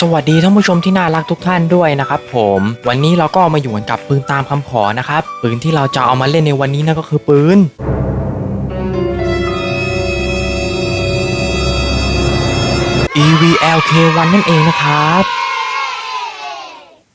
สวัสดีท่านผู้ชมที่น่ารักทุกท่านด้วยนะครับผมวันนี้เราก็มาอยู่กันกับปืนตามคำขอนะครับปืนที่เราจะเอามาเล่นในวันนี้นั่นก็คือปืน EVLK1 นั่นเองนะครับ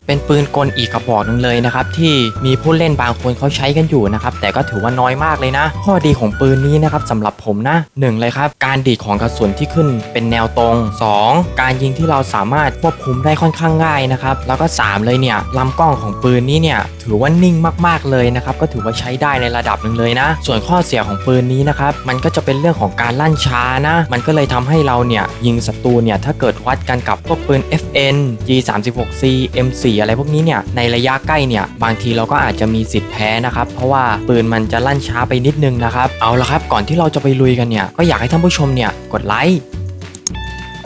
เป็นปืนกลอีกกระบอกหนึ่งเลยนะครับที่มีผู้เล่นบางคนเขาใช้กันอยู่นะครับแต่ก็ถือว่าน้อยมากเลยนะ ข้อดีของปืนนี้นะครับสำหรับผมนะหนึ่งเลยครับ การดีดของกระสุนที่ขึ้นเป็นแนวตรง 2. การยิงที่เราสามารถควบคุมได้ค่อนข้างง่ายนะครับแล้วก็ 3 เลยเนี่ยลำกล้องของปืนนี้เนี่ยถือว่านิ่งมากๆเลยนะครับก็ถือว่าใช้ได้ในระดับหนึ่งเลยนะ ส่วนข้อเสียของปืนนี้นะครับมันก็จะเป็นเรื่องของการลั่นช้านะ มันก็เลยทำให้เราเนี่ยยิงศัตรูเนี่ยถ้าเกิดวัดกันกับพวกปืน FN G36C M4 อะไรพวกนี้เนี่ยในระยะใกล้เนี่ยบางทีเราก็อาจจะมีสิทธิ์แพ้นะครับเพราะว่าปืนมันจะลั่นช้าไปนิดนึงนะครับเอาละครับก่อนที่เราจะไปลุยกันเนี่ยก็อยากให้ท่านผู้ชมเนี่ยกดไลค์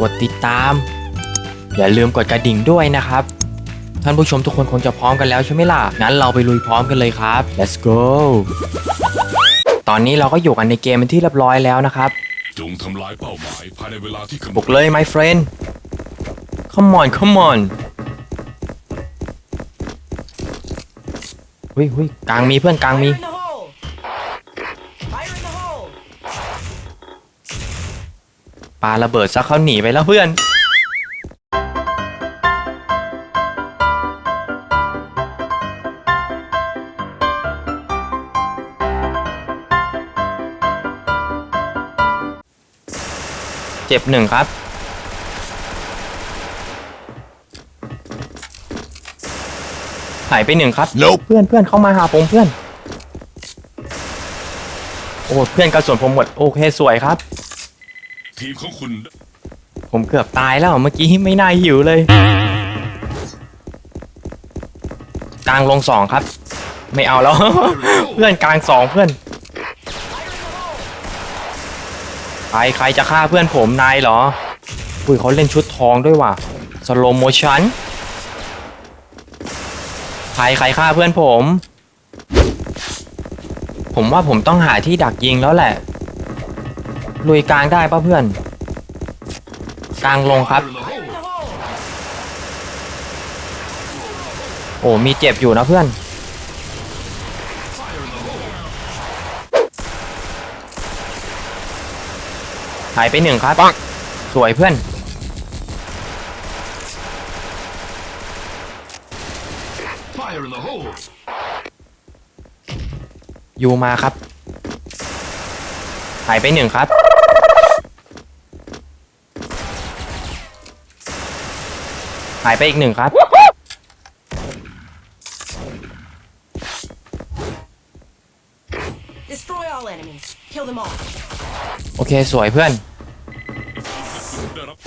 กดติดตาม อย่าลืมกดกระดิ่งด้วยนะครับท่านผู้ชมทุกคนคงจะพร้อมกันแล้วใช่ไหมล่ะ งั้นเราไปลุยพร้อมกันเลยครับ let's go ตอนนี้เราก็อยู่กันในเกมเป็นที่เรียบร้อยแล้วนะครับ จงทำลายเป้าหมายภายในเวลาที่กำหนบุดกเลย my friend come on come on หุยหุยกลางมีเพื่อนกลางมี Fire in the hole! Fire in the hole! ปาระเบิดซะเขาหนีไปแล้วเพื่อน เจ็บหนึ่งครับายไปหนึ่งครับ Nope เพื่อนเพื่อนเข้ามาหาผมเพื่อน โอ้เพื่อนกระสุนผมหมดโอเคสวยครับ ทีมของคุณผมเกือบตายแล้วเมื่อกี้ไม่น่าหิวเลย กลางลงสองครับ ไม่เอาแล้ว เพื่อนกลางสองเพื่อนใครใครจะฆ่าเพื่อนผมนายเหรออุ้ยเขาเล่นชุดทองด้วยว่ะสโลโมชัน ใครใครฆ่าเพื่อนผม ผมว่าผมต้องหาที่ดักยิงแล้วแหละ ลุยกลางได้ปะเพื่อน กลางลงครับ โอ้มีเจ็บอยู่นะเพื่อน หายไปหนึ่งครับ สวยเพื่อน Fire in the hole ยูมาครับหายไปหนึ่งครับ หายไปอีกหนึ่งครับ Destroy all enemies. Kill them all. โอเค สวยเพื่อนได้รับ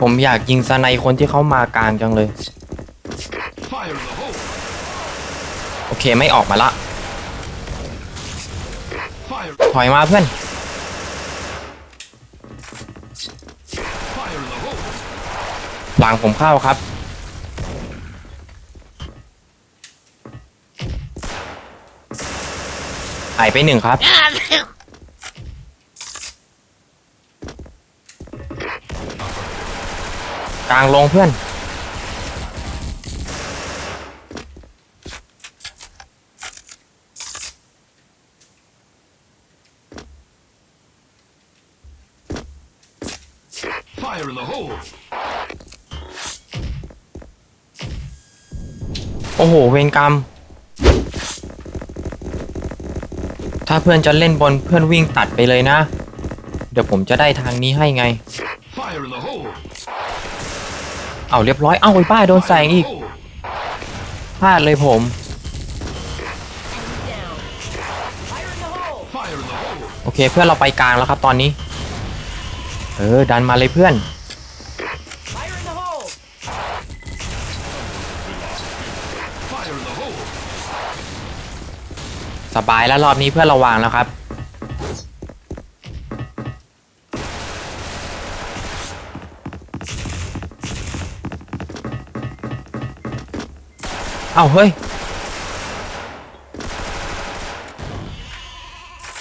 ผมอยากยิงสไนคนที่เขามากลางจังเลย Fire in the hole โอ เคไม่ออกมาละ ถอยมาเพื่อน หลังผมเข้าครับ หายไปหนึ่งครับ กลางลงเพื่อน โอ้โห เวรกรรม ถ้าเพื่อนจะเล่นบนเพื่อนวิ่งตัดไปเลยนะ เดี๋ยวผมจะได้ทางนี้ให้ไง Fire in the hole เอาเรียบร้อย เอาไอ้ป้าโดนแซงอีก Hole พลาดเลยผม Down. Fire in the hole! Fire in the hole โอเคเพื่อนเราไปกลางแล้วครับตอนนี้ เออ ดันมาเลยเพื่อน สบายแล้วรอบนี้เพื่อนเราวางแล้วครับ เอาเฮ้ย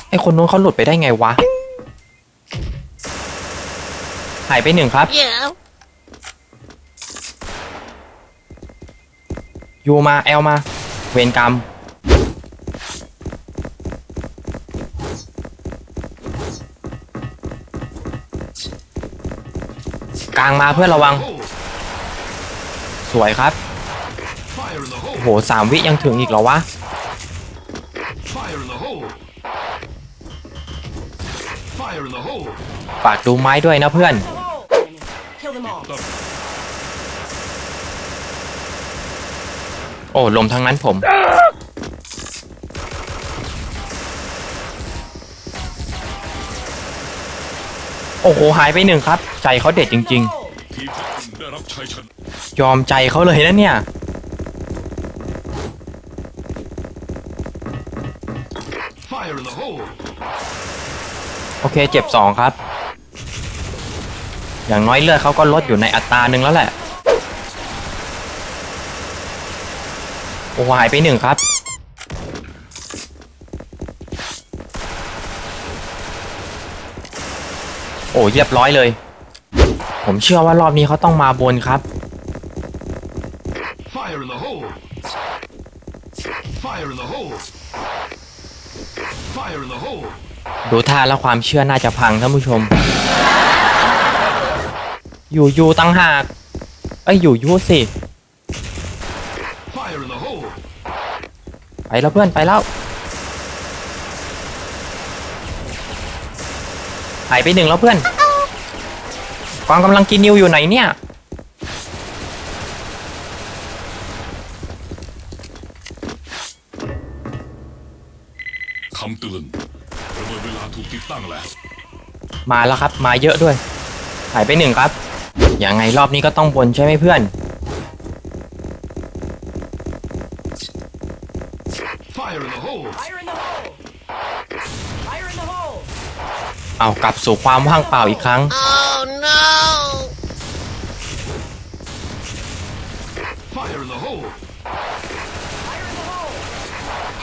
ไอคนนู้นเขาหลุดไปได้ไงวะ หายไปหนึ่งครับ Yeah. ยูมา แอลมา เวนกรรม กลางมาเพื่อระวัง สวยครับโอ้โหสามวิยังถึงอีกเหรอวะฝากดูไม้ด้วยนะเพื่อน โอ้ลมทั้งนั้นผม อ้โหหายไปหนึ่งครับ ใจเขาเด็ดจริง ๆ ยอมใจเขาเลยนะเนี่ยโอเคเจ็บสองครับ อย่างน้อยเลือดเขาก็ลดอยู่ในอัตราหนึ่งแล้วแหละโอ้หายไปหนึ่งครับ อ้เรียบร้อยเลย ผมเชื่อว่ารอบนี้เขาต้องมาบนครับ Fire in the hole! Fire in the hole! Fire in the hole! ดูท่าแล้วความเชื่อน่าจะพังท่านผู้ชม อยู่ยูตั้งหากเอ้ยอยู่ยูสิ Fire in the hole! ไปแล้วเพื่อนไปแล้ว หายไปหนึ่งแล้วเพื่อนกวางกำลังกินนิวอยู่ไหนเนี่ย คำเตือนระเบิดเวลาถูกติดตั้งแล้ว มาแล้วครับ มาเยอะด้วย หายไปหนึ่งครับ ยังไงรอบนี้ก็ต้องบนใช่ไหมเพื่อน เอากลับสู่ความว่างเปล่าอีกครั้ง Oh no. Fire in the hole! Fire in the hole!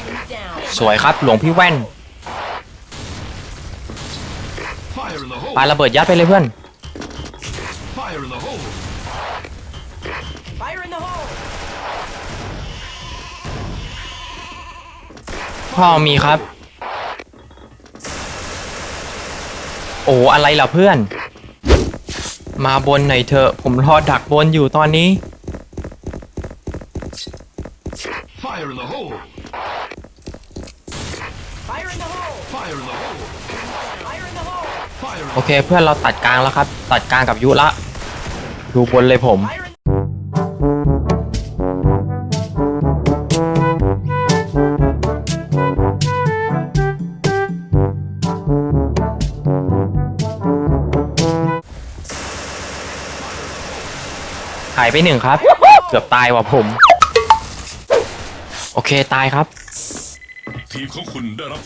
Enemy down. สวยครับหลวงพี่แว่น Fire in the hole! ปาระเบิดยัดไปเลยเพื่อน Fire in the hole! Fire in the hole! พ่อมีครับ โอ้อะไรล่ะเพื่อน มาบนหน่อยเถอะ ผมรอดักบนอยู่ตอนนี้ Fire in the hole! Fire in the hole! Fire in the hole! Fire in the hole! Fire in โอเคเพื่อนเราตัดกลางแล้วครับ ตัดกลางกับยุละ ดูบนเลยผม Fire ายไปหนึ่งครับ เกือบตายว่ะผม โอเคตายครับ ทีมของคุณได้รับ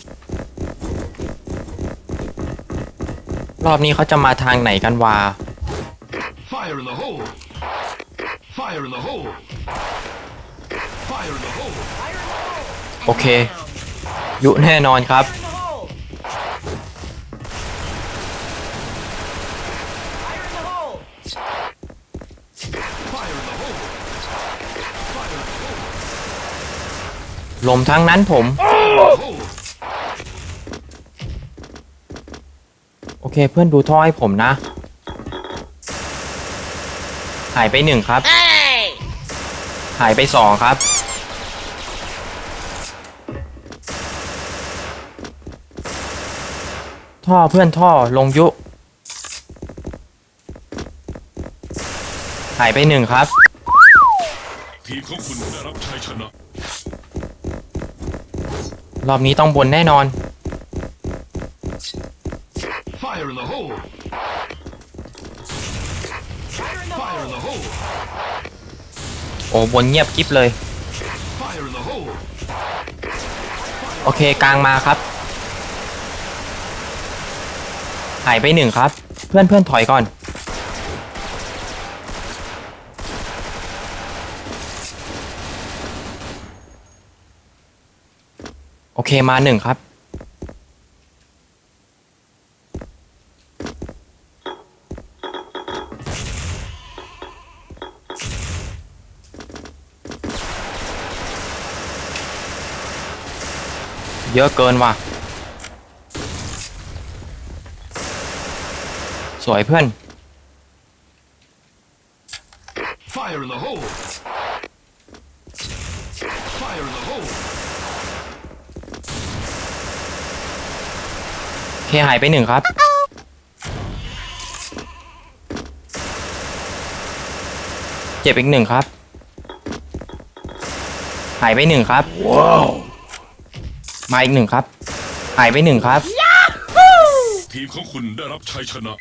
รอบนี้เขาจะมาทางไหนกันวะ Fire in the hole! Fire in the hole! Fire in the hole! Fire in the hole! โอเค Down. ยุแน่นอนครับ Fire in the hole! Fire in the hole! Fire in the hole! Fire in the hole! ลมทั้งนั้นผม โอเคเพื่อนดูท่อให้ผมนะ หายไปหนึ่งครับ หายไปสองครับ ท่อเพื่อนท่อลงยุ หายไปหนึ่งครับ ทีมของคุณได้รับชัยชนะ รอบนี้ต้องบนแน่นอน Fire in the hole! Fire in the Fire in hole! the hole! โอ้บนเงียบกิ๊บเลย Fire in the hole! โอเคกลางมาครับ หายไปหนึ่งครับ เพื่อนเพื่อนถอยก่อน เคมาหนึ่งครับ เยอะเกินว่ะ สวยเพื่อน Fire in the hole! Fire! เคหายไปหนึ่งครับ เจ็บอีกหนึ่งครับ หายไปหนึ่งครับ Wow! มาอีกหนึ่งครับ หายไปหนึ่งครับ ทีมของคุณได้รับชัยชนะ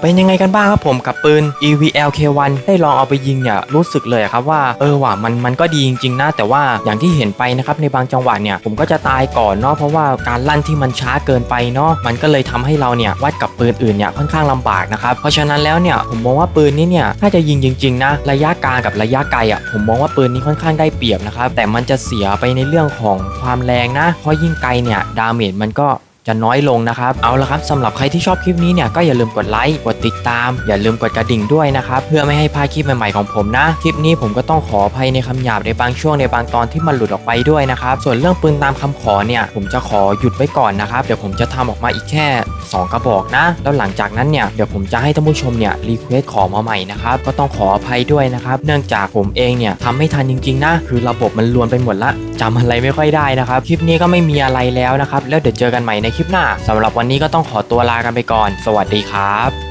เป็นยังไงกันบ้างครับผมกับปืน EVL K1 ได้ลองเอาไปยิงเนี่ยรู้สึกเลยครับว่าเออว่ะมันมันก็ดีจริงๆนะแต่ว่าอย่างที่เห็นไปนะครับในบางจังหวะเนี่ยผมก็จะตายก่อนเนาะเพราะว่าการลั่นที่มันช้าเกินไปเนาะมันก็เลยทำให้เราเนี่ยวัดกับปืนอื่นเนี่ยค่อนข้างลำบากนะครับเพราะฉะนั้นแล้วเนี่ยผมมองว่าปืนนี้เนี่ยถ้าจะยิงจริงๆนะระยะกลางกับระยะไกลอะผมมองว่าปืนนี้ค่อนข้างได้เปรียบนะครับแต่มันจะเสียไปในเรื่องของความแรงนะเพราะยิ่งไกลเนี่ยดาเมจมันก็ จะน้อยลงนะครับ เอาละครับสำหรับใครที่ชอบคลิปนี้เนี่ยก็อย่าลืมกดไลค์กดติดตาม อย่าลืมกดกระดิ่งด้วยนะครับ เพื่อไม่ให้พลาดคลิปใหม่ๆของผมนะ คลิปนี้ผมก็ต้องขออภัยในคำหยาบในบางช่วงในบางตอนที่มันหลุดออกไปด้วยนะครับ ส่วนเรื่องปืนตามคำขอเนี่ยผมจะขอหยุดไว้ก่อนนะครับ เดี๋ยวผมจะทำออกมาอีกแค่ 2 กระบอกนะ แล้วหลังจากนั้นเนี่ยเดี๋ยวผมจะให้ท่านผู้ชมเนี่ยรีเควสขอมาใหม่นะครับก็ต้องขออภัยด้วยนะครับเนื่องจากผมเองเนี่ยทำไม่ทันจริงๆนะคือระบบมันรวนไปหมดละจำอะไรไม่ค่อยได้นะครับคลิปนี้ก็ไม่มีอะไรแล้วนะครับแล้วเดี๋ยวเจอกันใหม่ในคลิปหน้าสำหรับวันนี้ก็ต้องขอตัวลากันไปก่อน สวัสดีครับ